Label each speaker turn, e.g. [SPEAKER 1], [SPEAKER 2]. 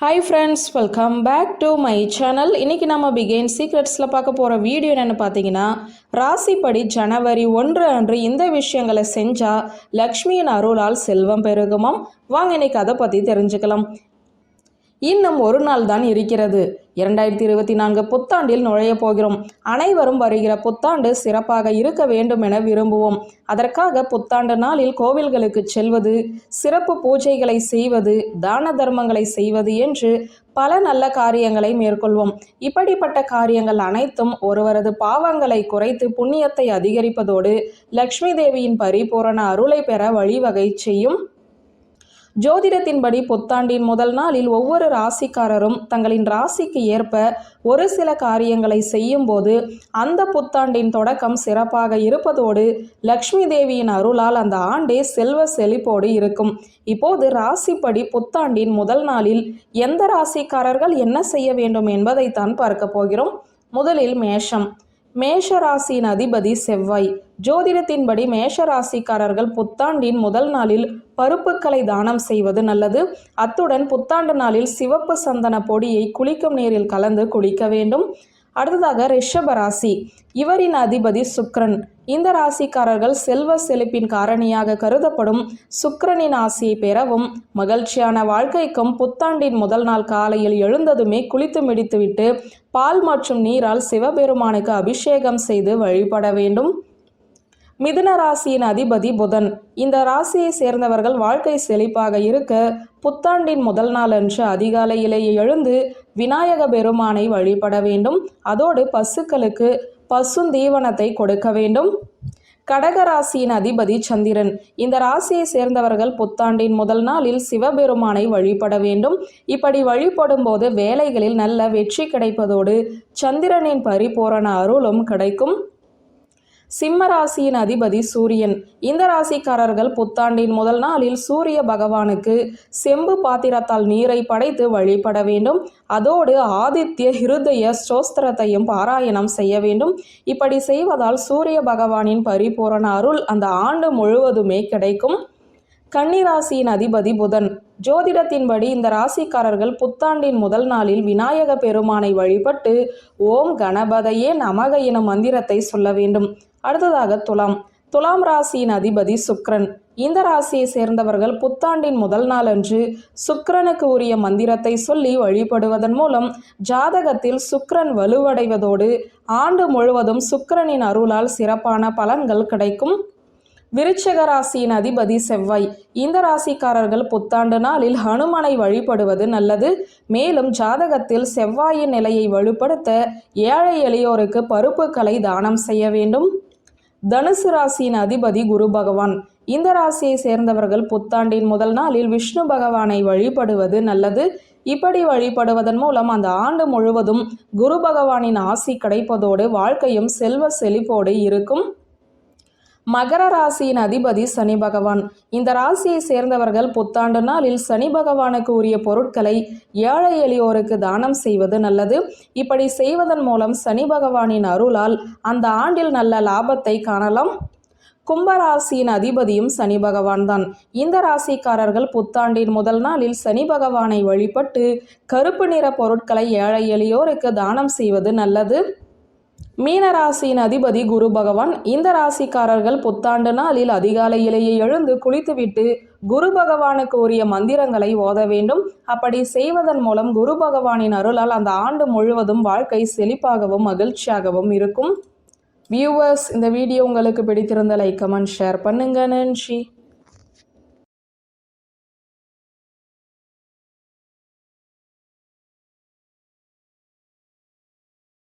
[SPEAKER 1] Hi friends welcome back to my channel இன்றைக்கி நம்ம பிகெயின் சீக்ரெட்ஸில் பார்க்க போகிற வீடியோ என்னென்னு பார்த்தீங்கன்னா ராசிப்படி ஜனவரி ஒன்று அன்று இந்த விஷயங்களை செஞ்சால் லக்ஷ்மியின் அருளால் செல்வம் பெருகுமாம். வாங்க இன்னைக்கு அதை பற்றி தெரிஞ்சுக்கலாம். இன்னும் ஒரு நாள் தான் இருக்கிறது. இரண்டாயிரத்தி இருபத்தி நான்கு புத்தாண்டில் நுழைய போகிறோம். அனைவரும் வருகிற புத்தாண்டு சிறப்பாக இருக்க வேண்டும் என விரும்புவோம். அதற்காக புத்தாண்டு நாளில் கோவில்களுக்கு செல்வது சிறப்பு பூஜைகளை செய்வது தான தர்மங்களை செய்வது என்று பல நல்ல காரியங்களை மேற்கொள்வோம். இப்படிப்பட்ட காரியங்கள் அனைத்தும் ஒருவரது பாவங்களை குறைத்து புண்ணியத்தை அதிகரிப்பதோடு லக்ஷ்மி தேவியின் பரிபூரண அருளை பெற வழிவகை செய்யும் ஜோதிடத்தின்படி புத்தாண்டின் முதல் நாளில் ஒவ்வொரு ராசிக்காரரும் தங்களின் ராசிக்கு ஏற்ப ஒரு சில காரியங்களை செய்யும்போது அந்த புத்தாண்டின் தொடக்கம் சிறப்பாக இருப்பதோடு லக்ஷ்மி தேவியின் அருளால் அந்த ஆண்டே செல்வ செழிப்போடு இருக்கும். இப்போது ராசிப்படி புத்தாண்டின் முதல் நாளில் எந்த ராசிக்காரர்கள் என்ன செய்ய வேண்டும் என்பதைத்தான் பார்க்க போகிறோம். முதலில் மேஷம். மேஷ ராசியின் அதிபதி செவ்வாய். ஜோதிடத்தின்படி மேஷ ராசிக்காரர்கள் புத்தாண்டின் முதல் நாளில் பருப்புக்களை தானம் செய்வது நல்லது. அத்துடன் புத்தாண்டு நாளில் சிவப்பு சந்தன பொடியை குளிக்கும் நீரில் கலந்து குளிக்க வேண்டும். அடுத்ததாக ரிஷப ராசி. இவரின் அதிபதி சுக்ரன். இந்த ராசிக்காரர்கள் செல்வ செழிப்பின் காரணியாக கருதப்படும் சுக்ரனின் ஆசியை பெறவும் மகிழ்ச்சியான வாழ்க்கைக்கும் புத்தாண்டின் முதல் நாள் காலையில் எழுந்ததுமே குளித்து மிடித்துவிட்டு பால் மற்றும் நீரால் சிவபெருமானுக்கு அபிஷேகம் செய்து வழிபட வேண்டும். மிதுன ராசியின் அதிபதி புதன். இந்த ராசியை சேர்ந்தவர்கள் வாழ்க்கை செழிப்பாக இருக்க புத்தாண்டின் முதல் நாளன்று அதிகாலையிலேயே எழுந்து விநாயக பெருமானை வழிபட வேண்டும். அதோடு பசுக்களுக்கு பசுந்தீவனத்தை கொடுக்க வேண்டும். கடகராசியின் அதிபதி சந்திரன். இந்த ராசியை சேர்ந்தவர்கள் புத்தாண்டின் முதல் நாளில் சிவபெருமானை வழிபட வேண்டும். இப்படி வழிபடும் போது வேலைகளில் நல்ல வெற்றி கிடைப்பதோடு சந்திரனின் பரிபூரண அருளும் கிடைக்கும். சிம்ம ராசியின் அதிபதி சூரியன். இந்த ராசிக்காரர்கள் புத்தாண்டின் முதல் நாளில் சூரிய பகவானுக்கு செம்பு பாத்திரத்தால் நீரை படைத்து வழிபட வேண்டும். அதோடு ஆதித்ய ஹிருதய ஸ்தோஸ்திரத்தையும் பாராயணம் செய்ய வேண்டும். இப்படி செய்வதால் சூரிய பகவானின் பரிபூரண அருள் அந்த ஆண்டு முழுவதுமே கிடைக்கும். கன்னிராசியின் அதிபதி புதன். ஜோதிடத்தின்படி இந்த ராசிக்காரர்கள் புத்தாண்டின் முதல் நாளில் விநாயக பெருமானை வழிபட்டு ஓம் கணபதையே நமக எனும் மந்திரத்தை சொல்ல வேண்டும். அடுத்ததாக துலாம். துலாம் ராசியின் அதிபதி சுக்ரன். இந்த ராசியை சேர்ந்தவர்கள் புத்தாண்டின் முதல் நாளன்று சுக்கிரனுக்கு உரிய மந்திரத்தை சொல்லி வழிபடுவதன் மூலம் ஜாதகத்தில் சுக்கிரன் வலுவடைவதோடு ஆண்டு முழுவதும் சுக்கிரனின் அருளால் சிறப்பான பலன்கள் கிடைக்கும். விருச்சக ராசியின் அதிபதி செவ்வாய். இந்த ராசிக்காரர்கள் புத்தாண்டு நாளில் ஹனுமனை வழிபடுவது நல்லது. மேலும் ஜாதகத்தில் செவ்வாயின் நிலையை வலுப்படுத்த ஏழை எளியோருக்கு பருப்புகளை தானம் செய்ய வேண்டும். தனுசு ராசியின் அதிபதி குரு பகவான். இந்த ராசியை சேர்ந்தவர்கள் புத்தாண்டின் முதல் நாளில் விஷ்ணு பகவானை வழிபடுவது நல்லது. இப்படி வழிபடுவதன் மூலம் அந்த ஆண்டு முழுவதும் குரு பகவானின் ஆசி கிடைப்பதோடு வாழ்க்கையும் செல்வ செழிப்போடு இருக்கும். மகர ராசியின் அதிபதி சனி பகவான். இந்த ராசியை சேர்ந்தவர்கள் புத்தாண்டு நாளில் சனி பகவானுக்கு உரிய பொருட்களை ஏழை எளியோருக்கு தானம் செய்வது நல்லது. இப்படி செய்வதன் மூலம் சனி பகவானின் அருளால் அந்த ஆண்டில் நல்ல லாபத்தை காணலாம். கும்பராசியின் அதிபதியும் சனி பகவான் தான். இந்த ராசிக்காரர்கள் புத்தாண்டின் முதல் நாளில் சனி பகவானை வழிபட்டு கருப்பு நிற பொருட்களை ஏழை எளியோருக்கு தானம் செய்வது நல்லது. மீனராசியின் அதிபதி குரு பகவான் இந்த ராசிக்காரர்கள் புத்தாண்டு நாளில் அதிகாலையிலேயே எழுந்து குளித்துவிட்டு குரு பகவானுக்கு உரிய மந்திரங்களை ஓத வேண்டும். அப்படி செய்வதன் மூலம் குரு பகவானின் அருளால் அந்த ஆண்டு முழுவதும் வாழ்க்கை செழிப்பாகவும் மகிழ்ச்சியாகவும் இருக்கும். வியூவர்ஸ் இந்த வீடியோ உங்களுக்கு பிடித்திருந்த லைக் கமெண்ட் ஷேர் பண்ணுங்க. நன்றி.